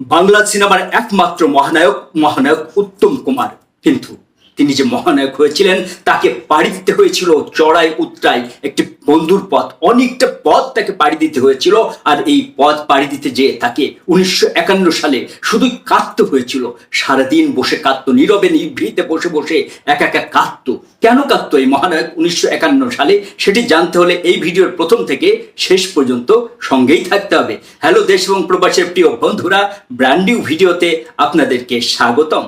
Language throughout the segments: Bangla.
বাংলা সিনেমার একমাত্র মহানায়ক মহানায়ক উত্তম কুমার কিন্তু তিনি যে মহানায়ক হয়েছিলেন, তাকে পাড়ি দিতে হয়েছিল চড়াই উত্তরাই একটি বন্ধুর পথ। অনেকটা পথ তাকে পাড়ি দিতে হয়েছিল, আর এই পথ পাড়ি দিতে যে তাকে উনিশশো একান্ন সালে শুধুই কাঁদতে হয়েছিল। সারাদিন বসে কাঁদতো, নীরবে, নিভৃতে বসে বসে একা একা কাঁদতো। কেন কাঁদতো এই মহানায়ক উনিশশো একান্ন সালে? সেটি জানতে হলে এই ভিডিওর প্রথম থেকে শেষ পর্যন্ত সঙ্গেই থাকতে হবে। হ্যালো দেশ এবং প্রবাসের প্রিয় বন্ধুরা ব্র্যান্ডিউ ভিডিওতে আপনাদেরকে স্বাগতম।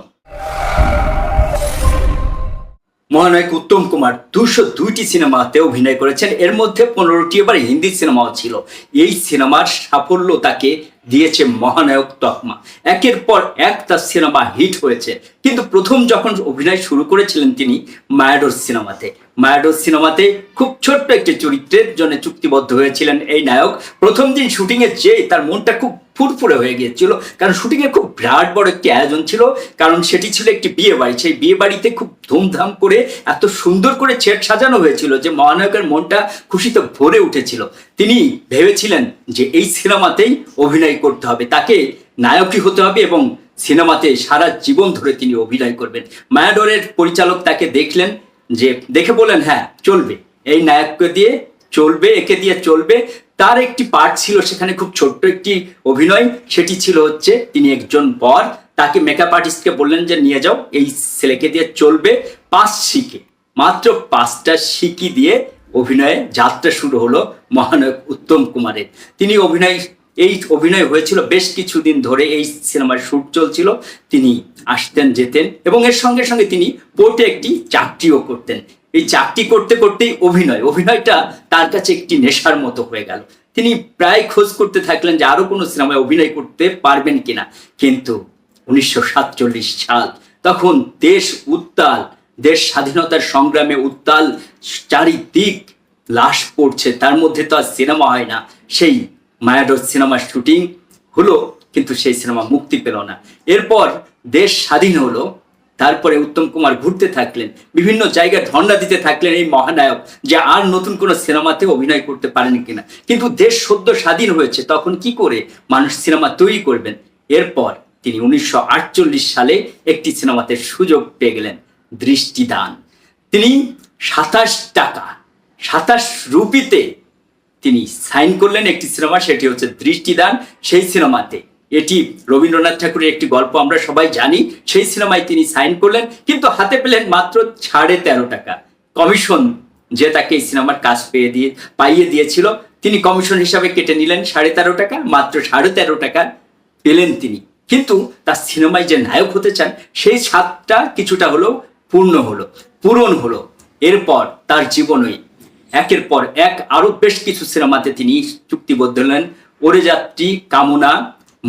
মহানায়ক উত্তম কুমার দুশো দুইটি সিনেমাতে অভিনয় করেছেন। এর মধ্যে পনেরোটি এবার হিন্দি সিনেমাও ছিল। এই সিনেমার সাফল্য তাকে দিয়েছে মহানায়ক তকমা। একের পর এক তার সিনেমা হিট হয়েছে। কিন্তু প্রথম যখন অভিনয় শুরু করেছিলেন তিনি মায়াডোর সিনেমাতে। মায়াডোর সিনেমাতে খুব ছোট্ট একটি চরিত্রের জন্য চুক্তিবদ্ধ হয়েছিলেন এই নায়ক। প্রথম দিন শুটিংয়ে যেয়ে তার মনটা খুব ফুরফুরে হয়ে গিয়েছিল। কারণ শুটিংয়ে খুব বিরাট বড় একটি আয়োজন ছিল। কারণ সেটি ছিল একটি বিয়ে বাড়ি। সেই বিয়ে বাড়িতে খুব ধুমধাম করে এত সুন্দর করে ছেট সাজানো হয়েছিল যে মহানায়কের মনটা খুশিতে ভরে উঠেছিল। তিনি ভেবেছিলেন যে এই সিনেমাতেই অভিনয় করতে হবে। তাকে নায়কই হতে হবে এবং সিনেমাতে সারা জীবন ধরে তিনি অভিনয় করবেন। মায়াডোরের পরিচালক তাকে দেখলেন যে, দেখে বললেন হ্যাঁ চলবে। এই নায়ককে দিয়ে চলবে, একে দিয়ে চলবে। তার একটি পার্ট ছিল সেখানে খুব ছোট্ট একটি অভিনয়, সেটি ছিল হচ্ছে তিনি একজন বর। তাকে মেকআপ আর্টিস্টকে বললেন যে, নিয়ে যাও, এই ছেলেকে দিয়ে চলবে। পাঁচ শিখে, মাত্র পাঁচটা শিখি দিয়ে অভিনয়ে যাত্রা শুরু হলো মহানায়ক উত্তম কুমারের। তিনি অভিনয়, এই অভিনয় হয়েছিল বেশ কিছুদিন ধরে, এই সিনেমার শুট চলছিল। তিনি আসতেন, যেতেন এবং এর সঙ্গে সঙ্গে তিনি পোর্টে একটি চাকরিও করতেন। এই চাকরি করতে করতেই অভিনয়। অভিনয়টা তার কাছে একটি নেশার মতো হয়ে গেল। তিনি প্রায় খোঁজ করতে থাকলেন যে আরও কোনো সিনেমায় অভিনয় করতে পারবেন কিনা। কিন্তু উনিশশো সাতচল্লিশ সাল তখন দেশ উত্তাল, দেশ স্বাধীনতার সংগ্রামে উত্তাল, চারিদিক লাশ পড়ছে, তার মধ্যে তো আর সিনেমা হয় না। সেই মায়াডোর সিনেমার শুটিং হলো, কিন্তু সেই সিনেমা মুক্তি পেল না। এরপর দেশ স্বাধীন হলো তারপরে উত্তম কুমার ঘুরতে থাকলেন, বিভিন্ন জায়গায় ধর্ণা দিতে থাকলেন এই মহানায়ক যে আর নতুন কোনো সিনেমাতে অভিনয় করতে পারেন কিনা। কিন্তু দেশ সদ্য স্বাধীন হয়েছে, তখন কি করে মানুষ সিনেমা তৈরি করবেন? এরপর তিনি উনিশশো আটচল্লিশ সালে একটি সিনেমাতে সুযোগ পেয়ে গেলেন, দৃষ্টিদান। তিনি সাতাশ টাকা, সাতাশ রুপিতে তিনি সাইন করলেন একটি সিনেমা, সেটি হচ্ছে দৃষ্টিদান। সেই সিনেমাতে এটি রবীন্দ্রনাথ ঠাকুরের একটি গল্প, আমরা সবাই জানি। সেই সিনেমায় তিনি সাইন করলেন, কিন্তু হাতে পেলেন মাত্র সাড়ে তেরো টাকা। কমিশন যে তাকে এই সিনেমার কাজ পেয়ে দিয়ে, পাইয়ে দিয়েছিল, তিনি কমিশন হিসাবে কেটে নিলেন সাড়ে তেরো টাকা, মাত্র সাড়ে তেরো টাকা পেলেন তিনি। কিন্তু তার সিনেমায় যে নায়ক হতে চান, সেই স্বাদটা কিছুটা হলো পূর্ণ হলো, পূরণ হলো। এরপর তার জীবনই। একের পর এক আরও বেশ কিছু সিনেমাতে তিনি চুক্তিবদ্ধ হলেন। ওরে যাত্রী, কামনা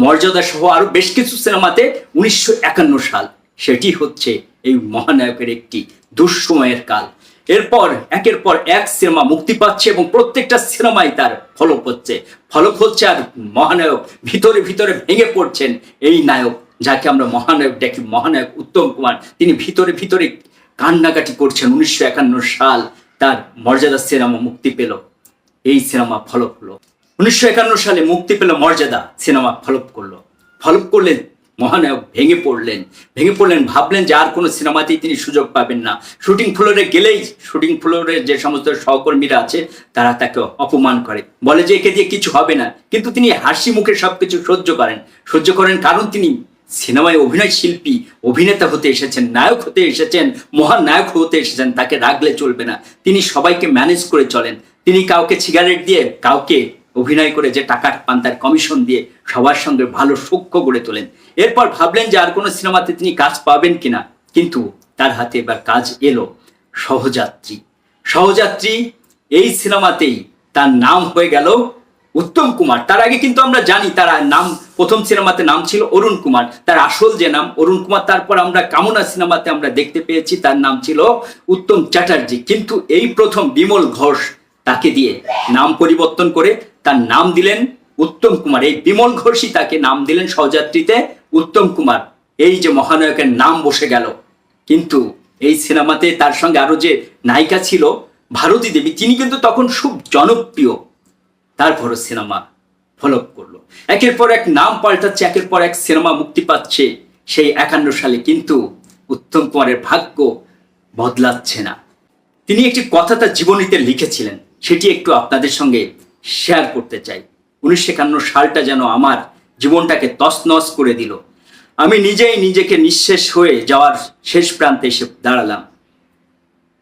মর্যাদা সহ আরও বেশ কিছু সিনেমাতে উনিশশো একান্ন সাল। সেটি হচ্ছে এই মহানায়কের একটি দুঃসময়ের কাল। এরপর, একের পর এক সিনেমা মুক্তি পাচ্ছে এবং প্রত্যেকটা সিনেমায় তার ফলক হচ্ছে। ফলক হচ্ছে আর মহানায়ক ভিতরে ভিতরে ভেঙে পড়ছেন এই নায়ক, যাকে আমরা মহানায়ক ডাকি মহানায়ক উত্তম কুমার, তিনি ভিতরে ভিতরে কান্নাকাটি করছেন। উনিশশো একান্ন সাল তার মর্যাদা সিনেমা মুক্তি পেল। এই সিনেমা ফলক হলো। উনিশশো একান্ন সালে মুক্তি পেল মর্যাদা সিনেমা ফলপ করল। ফলপ করলেন মহানায়ক, ভেঙে পড়লেন। ভেঙে পড়লেন, ভাবলেন যে আর কোনো সিনেমাতেই তিনি সুযোগ পাবেন না। শুটিং ফ্লোরে গেলেই, শুটিং ফ্লোরে যে সমস্ত সহকর্মীরা আছে, তারা তাকে অপমান করে। বলে যে একে দিয়ে কিছু হবে না। কিন্তু তিনি হাসি মুখে সবকিছু সহ্য করেন। সহ্য করেন কারণ তিনি সিনেমায় অভিনয় শিল্পী, অভিনেতা হতে এসেছেন, নায়ক হতে এসেছেন মহান নায়ক হতে এসেছেন, তাকে রাখলে চলবে না। তিনি সবাইকে ম্যানেজ করে চলেন। তিনি কাউকে সিগারেট দিয়ে, কাউকে অভিনয় করে যে টাকা পান তার কমিশন দিয়ে সবার সঙ্গে ভালো সখ্য গড়ে তোলেন। এরপর ভাবলেন যে আর কোনো সিনেমাতে তিনি কাজ পাবেন কিনা। কিন্তু তার হাতে এবার কাজ এলো, সহযাত্রী। সহযাত্রী এই সিনেমাতেই তার নাম হয়ে গেল উত্তম কুমার। তার আগে কিন্তু আমরা জানি তার নাম, প্রথম সিনেমাতে নাম ছিল অরুণ কুমার। তার আসল যে নাম, অরুণ কুমার, তারপর আমরা কামনা সিনেমাতে আমরা দেখতে পেয়েছি, তার নাম ছিল উত্তম চ্যাটার্জি। কিন্তু এই প্রথম বিমল ঘোষ তাকে দিয়ে নাম পরিবর্তন করে তার নাম দিলেন উত্তম কুমার। এই বিমল ঘোষই তাকে নাম দিলেন সহযাত্রীতে উত্তম কুমার। এই যে মহানায়কের নাম বসে গেল। কিন্তু এই সিনেমাতে তার সঙ্গে আরও যে নায়িকা ছিল, ভারতী দেবী, তিনি কিন্তু তখন খুব জনপ্রিয়। তারপরও সিনেমা ফলপ করল। একের পর এক নাম পাল্টাচ্ছে, একের পর এক সিনেমা মুক্তি পাচ্ছে সেই একান্ন সালে। কিন্তু উত্তম কুমারের ভাগ্য বদলাচ্ছে না। তিনি একটি কথা তার জীবনীতে লিখেছিলেন। সেটি একটু আপনাদের সঙ্গে শেয়ার করতে চাই। উনিশশো একান্ন সালটা যেন আমার জীবনটাকে তছনছ করে দিল। আমি নিজেই নিজেকে নিঃশেষ হয়ে যাওয়ার শেষ প্রান্তে এসে দাঁড়ালাম।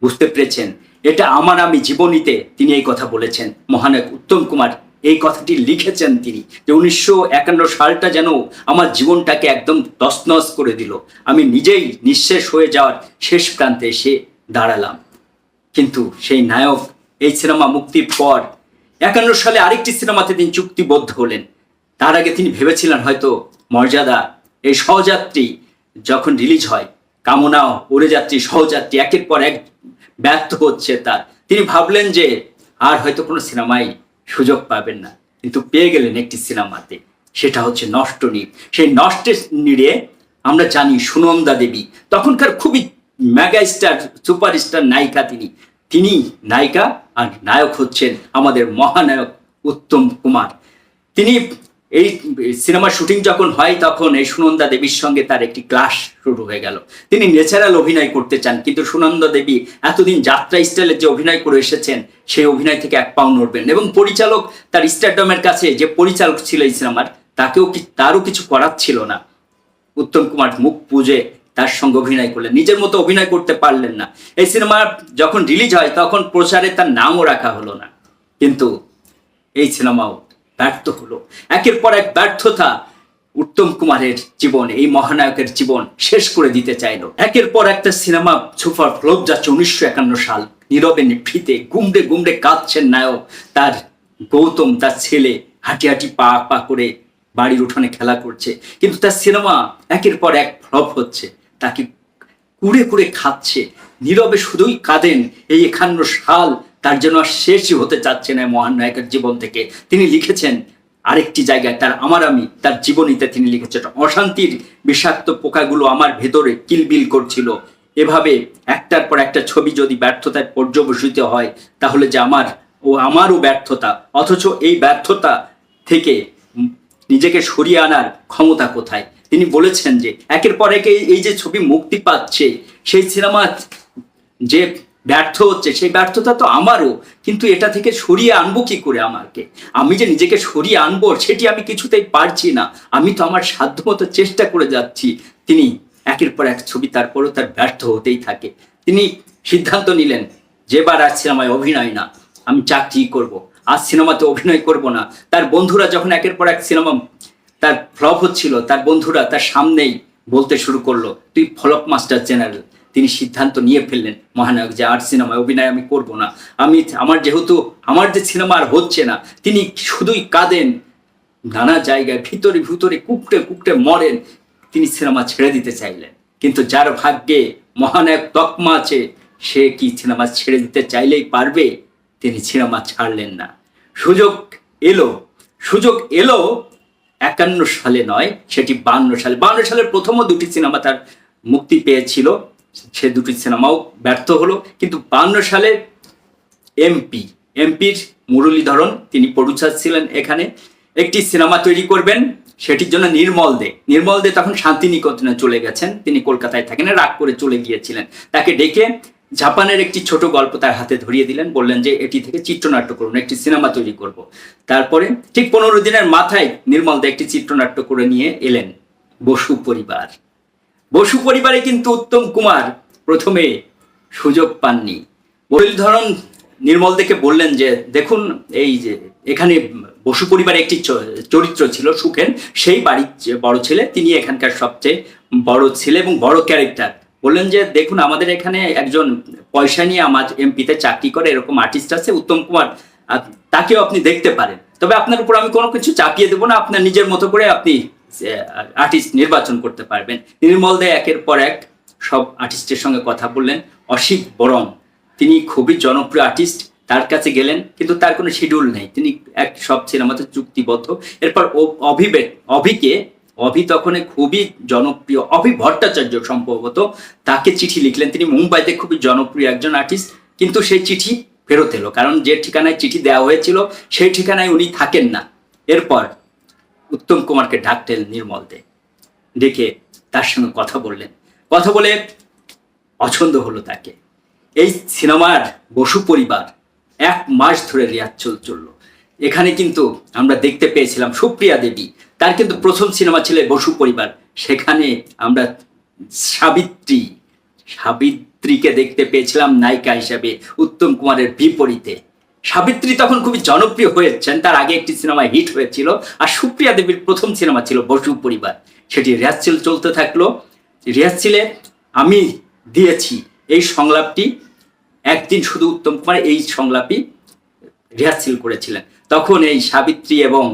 বুঝতে পেরেছেন, এটা আমার আমি জীবনীতে তিনি এই কথা বলেছেন। মহানায়ক উত্তম কুমার এই কথাটি লিখেছেন তিনি যে উনিশশো একান্ন সালটা যেন আমার জীবনটাকে একদম তছনছ করে দিল। আমি নিজেই নিঃশেষ হয়ে যাওয়ার শেষ প্রান্তে এসে দাঁড়ালাম। কিন্তু সেই নায়ক এই সিনেমা মুক্তির পর একান্ন সালে আরেকটি সিনেমাতে তিনি চুক্তিবদ্ধ হলেন। তার আগে তিনি ভেবেছিলেন হয়তো মর্যাদা, এই সহযাত্রী যখন রিলিজ হয়, কামনা উড়ে যাত্রী, সহযাত্রী একের পর এক ব্যর্থ হচ্ছে তার। তিনি ভাবলেন যে আর হয়তো কোনো সিনেমায় সুযোগ পাবেন না, কিন্তু পেয়ে গেলেন একটি সিনেমাতে। সেটা হচ্ছে নষ্ট নীড় সেই নষ্টের নিড়ে আমরা জানি সুনন্দা দেবী, তখনকার খুবই মেগা স্টার সুপারস্টার নায়িকা তিনি। তিনি নায়িকা আর নায়ক হচ্ছেন আমাদের মহানায়ক উত্তম কুমার। তিনি এই সিনেমার শুটিং যখন হয়, তখন এই সুনন্দা দেবীর সঙ্গে তার একটি ক্লাস শুরু হয়ে গেল। তিনি ন্যাচারাল অভিনয় করতে চান, কিন্তু সুনন্দা দেবী এতদিন যাত্রা স্টাইলে যে অভিনয় করে এসেছেন, সেই অভিনয় থেকে এক পাও নড়বেন এবং পরিচালক তার স্টারডমের কাছে যে পরিচালক ছিল এই সিনেমার, তাকেও কি, তারও কিছু করার ছিল না। উত্তম কুমার মুখ পুজে তার সঙ্গে অভিনয় করলেন। নিজের মতো অভিনয় করতে পারলেন না। এই সিনেমা যখন রিলিজ হয়, তখন প্রচারে তার নামও রাখা হলো না। কিন্তু এই সিনেমাও ব্যর্থ হলো। একের পর এক ব্যর্থতা উত্তম কুমারের জীবন, এই মহানায়কের জীবন শেষ করে দিতে চাইলো। একের পর একটা সিনেমা সুপার ফ্লোপ যাচ্ছে উনিশশো একান্ন সাল। নীরবে নিভৃতে, গুমড়ে গুমড়ে কাঁদছেন নায়ক। তার গৌতম, তার ছেলে হাঁটি হাঁটি পা পা করে বাড়ির উঠোনে খেলা করছে। কিন্তু তার সিনেমা একের পর এক ফ্লপ হচ্ছে। তাকে কুড়ে কুড়ে খাচ্ছে। নীরবে শুধুই কাঁদেন এই একান্ন সাল। তার জন্য আর শেষই হতে চাচ্ছে না মহান নায়কের জীবন থেকে। তিনি লিখেছেন, আরেকটি জায়গায় তার আমার আমি, তার জীবনীতে তিনি লিখেছেন, অশান্তির বিষাক্ত পোকাগুলো আমার ভেতরে কিলবিল করছিল। এভাবে একটার পর একটা ছবি যদি ব্যর্থতায় পর্যবসিত হয়, তাহলে যে আমার ও আমারও ব্যর্থতা, অথচ এই ব্যর্থতা থেকে নিজেকে সরিয়ে আনার ক্ষমতা কোথায়? তিনি বলেছেন যে একের পর এক এই- যে ছবি মুক্তি পাচ্ছে, সেই সিনেমা যে ব্যর্থ হচ্ছে, সেই ব্যর্থতা তো আমারও, কিন্তু এটা থেকে সরিয়ে আনব কি করে আমাকে? আমি যে নিজেকে সরিয়ে আনব, সেটি আমি কিছুতেই পারছি না। আমি তো আমার সাধ্যমতো চেষ্টা করে যাচ্ছি। তিনি একের পর এক ছবি তারপরও তার ব্যর্থ হতেই থাকে। তিনি সিদ্ধান্ত নিলেন, যেবার আর সিনেমায় অভিনয় না, আমি চাকরি করব। আজ সিনেমাতে অভিনয় করব না। তার বন্ধুরা যখন একের পর এক সিনেমা তার ফ্লপ হচ্ছিল, তার বন্ধুরা তার সামনেই বলতে শুরু করল, তুই ফলপ মাস্টার জেনারেল তিনি সিদ্ধান্ত নিয়ে ফেললেন, মহানায়ক, যে আর সিনেমায় অভিনয় আমি করব না। আমি আমার যেহেতু, আমার যে সিনেমা আর হচ্ছে না, তিনি শুধুই কাঁদেন, নানা জায়গায় ভিতরে ভিতরে কুকটে কুকটে মরেন, তিনি সিনেমা ছেড়ে দিতে চাইলেন। কিন্তু যার ভাগ্যে মহানায়ক তকমা আছে, সে কি সিনেমা ছেড়ে দিতে চাইলেই পারবে? তিনি সিনেমা ছাড়লেন না। সুযোগ এলো সুযোগ এলো একান্ন সালে নয়, সেটি বান্ন সালে। বান্ন সালের প্রথমও দুটি সিনেমা তার মুক্তি পেয়েছিল। সে দুটি সিনেমাও ব্যর্থ হলো। কিন্তু বান্ন সালে এমপি, এমপির মুরলীধরন তিনি প্রডিউসার ছিলেন এখানে। একটি সিনেমা তৈরি করবেন, সেটির জন্য নির্মল দে। নির্মল দে তখন শান্তিনিকেতনে চলে গেছেন। তিনি কলকাতায় থাকেন, রাগ করে চলে গিয়েছিলেন। তাকে ডেকে জাপানের একটি ছোট গল্প তার হাতে ধরিয়ে দিলেন, বললেন যে এটি থেকে চিত্রনাট্য করুন, একটি সিনেমা তৈরি করব। তারপরে ঠিক পনেরো দিনের মাথায় নির্মল দে একটি চিত্রনাট্য করে নিয়ে এলেন বসু পরিবার। বসু পরিবারে কিন্তু উত্তম কুমার প্রথমে সুযোগ পাননি। মুরলীধরন নির্মল দেখে বললেন যে, দেখুন, এই যে, এখানে বসু পরিবারে একটি চরিত্র ছিল সুখেন সেই বাড়ির বড় ছেলে, তিনি এখানকার সবচেয়ে বড় ছেলে এবং বড় ক্যারেক্টার বললেন যে, দেখুন, আমাদের এখানে একজন পয়সা নিয়ে আমার এমপিতে চাকরি করে এরকম আর্টিস্ট আছে, উত্তম কুমার। তাকেও আপনি দেখতে পারেন। তবে আপনার উপর আমি কোনো কিছু চাপিয়ে দেবো না, আপনার নিজের মতো করে আপনি আর্টিস্ট নির্বাচন করতে পারবেন। নির্মল দে একের পর এক সব আর্টিস্টের সঙ্গে কথা বললেন। অসিত বরণ তিনি খুবই জনপ্রিয় আর্টিস্ট তার কাছে গেলেন, কিন্তু তার কোনো শিডিউল নেই। তিনি এক সব সিনেমাতে চুক্তিবদ্ধ। এরপর ও- অভিবে অভিকে অভি তখন খুবই জনপ্রিয়, অভি ভট্টাচার্য সম্ভবত, তাকে চিঠি লিখলেন। তিনি মুম্বাইতে খুবই জনপ্রিয় একজন আর্টিস্ট কিন্তু সেই চিঠি ফেরত এলো, কারণ যে ঠিকানায় চিঠি দেওয়া হয়েছিল, সেই ঠিকানায় উনি থাকেন না। এরপর উত্তম কুমারকে ডাকলেন নির্মল দে ডেকে তার সঙ্গে কথা বললেন। কথা বলে পছন্দ হলো তাকে। এই সিনেমার বসু পরিবার এক মাস ধরে রিয়াচ্ছল চলল। এখানে কিন্তু আমরা দেখতে পেয়েছিলাম সুপ্রিয়া দেবী তার কিন্তু প্রথম সিনেমা ছিল বসু পরিবার। সেখানে আমরা সাবিত্রী, সাবিত্রীকে দেখতে পেয়েছিলাম নায়িকা হিসাবে উত্তম কুমারের বিপরীতে। সাবিত্রী তখন খুবই জনপ্রিয় হয়েছেন, তার আগে একটি সিনেমা হিট হয়েছিল আর সুপ্রিয়া দেবীর প্রথম সিনেমা ছিল বসু পরিবার। সেটি রিহার্সেল চলতে থাকল। রিহার্সেলে আমি দিয়েছি এই সংলাপটি, একদিন শুধু উত্তম কুমার এই সংলাপই রিহার্সেল করেছিলেন। তখন এই সাবিত্রী এবং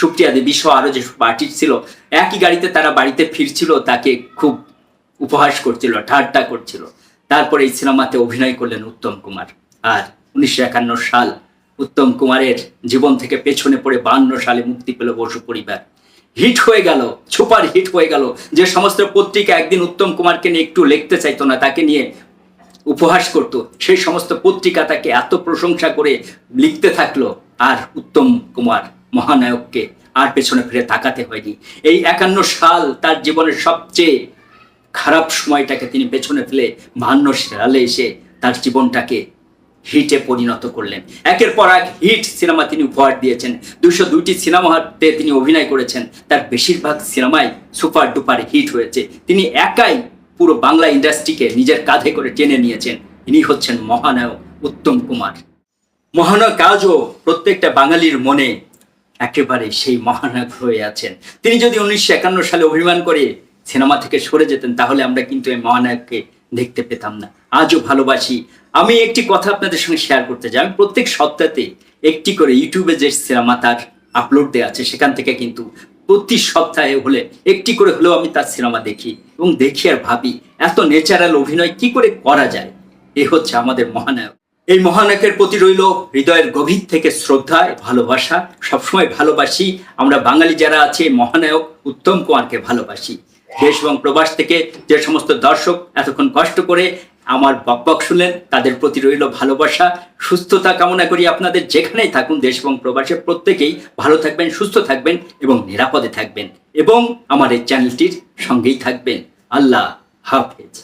সুপ্রিয়া দেবী সহ আরও যে আর্টিস্ট ছিল, একই গাড়িতে তারা বাড়িতে ফিরছিল, তাকে খুব উপহাস করছিল, ঠাট্টা করছিল। তারপরে এই সিনেমাতে অভিনয় করলেন উত্তম কুমার। আর উনিশশো একান্ন সাল উত্তম কুমারের জীবন থেকে পেছনে পড়ে বান্ন সালে মুক্তি পেল বসু পরিবার। হিট হয়ে গেল, সুপার হিট হয়ে গেল। যে সমস্ত পত্রিকা একদিন উত্তম কুমারকে নিয়ে একটু লিখতে চাইতো না, তাকে নিয়ে উপহাস করত, সেই সমস্ত পত্রিকা তাকে এত প্রশংসা করে লিখতে থাকল, আর উত্তম কুমার মহানায়ককে আর পেছনে ফিরে তাকাতে হয়নি। এই একান্ন সাল তার জীবনের সবচেয়ে খারাপ সময়টাকে তিনি পেছনে ফেলে বাহান্ন সালে এসে তার জীবনটাকে হিটে পরিণত করলেন। একের পর এক হিট সিনেমা তিনি উপহার দিয়েছেন। দুশো দুইটি সিনেমাতে তিনি অভিনয় করেছেন। তার বেশিরভাগ সিনেমাই সুপার ডুপার হিট হয়েছে। তিনি একাই পুরো বাংলা ইন্ডাস্ট্রিকে নিজের কাঁধে করে টেনে নিয়েছেন। ইনি হচ্ছেন মহানায়ক উত্তম কুমার। মহানায়ক আজও প্রত্যেকটা বাঙালির মনে একেবারে সেই মহানায়ক হয়ে আছেন। তিনি যদি উনিশশো একান্ন সালে অভিমান করে সিনেমা থেকে সরে যেতেন, তাহলে আমরা কিন্তু এই মহানায়ককে দেখতে পেতাম না। আজও ভালোবাসি। আমি একটি কথা আপনাদের সঙ্গে শেয়ার করতে চাই। আমি প্রত্যেক সপ্তাহে একটি করে ইউটিউবে যে সিনেমা তার আপলোড দেওয়া আছে, সেখান থেকে কিন্তু প্রতি সপ্তাহে হলে একটি করে হলেও আমি তার সিনেমা দেখি এবং দেখি আর ভাবি, এত ন্যাচারাল অভিনয় কি করে করা যায়? এ হচ্ছে আমাদের মহানায়ক। এই মহানায়কের প্রতি রইল হৃদয়ের গভীর থেকে শ্রদ্ধা ভালোবাসা। সবসময় ভালোবাসি। আমরা বাঙালি যারা আছে, মহানায়ক উত্তম কুমারকে ভালোবাসি। দেশ এবং প্রবাস থেকে যে সমস্ত দর্শক এতক্ষণ কষ্ট করে আমার বকবক শুনলেন, তাদের প্রতি রইল ভালোবাসা। সুস্থতা কামনা করি আপনাদের। যেখানেই থাকুন, দেশ এবং প্রবাসে প্রত্যেকেই ভালো থাকবেন, সুস্থ থাকবেন এবং নিরাপদে থাকবেন। এবং আমার এই চ্যানেলটির সঙ্গেই থাকবেন। আল্লাহ হাফেজ।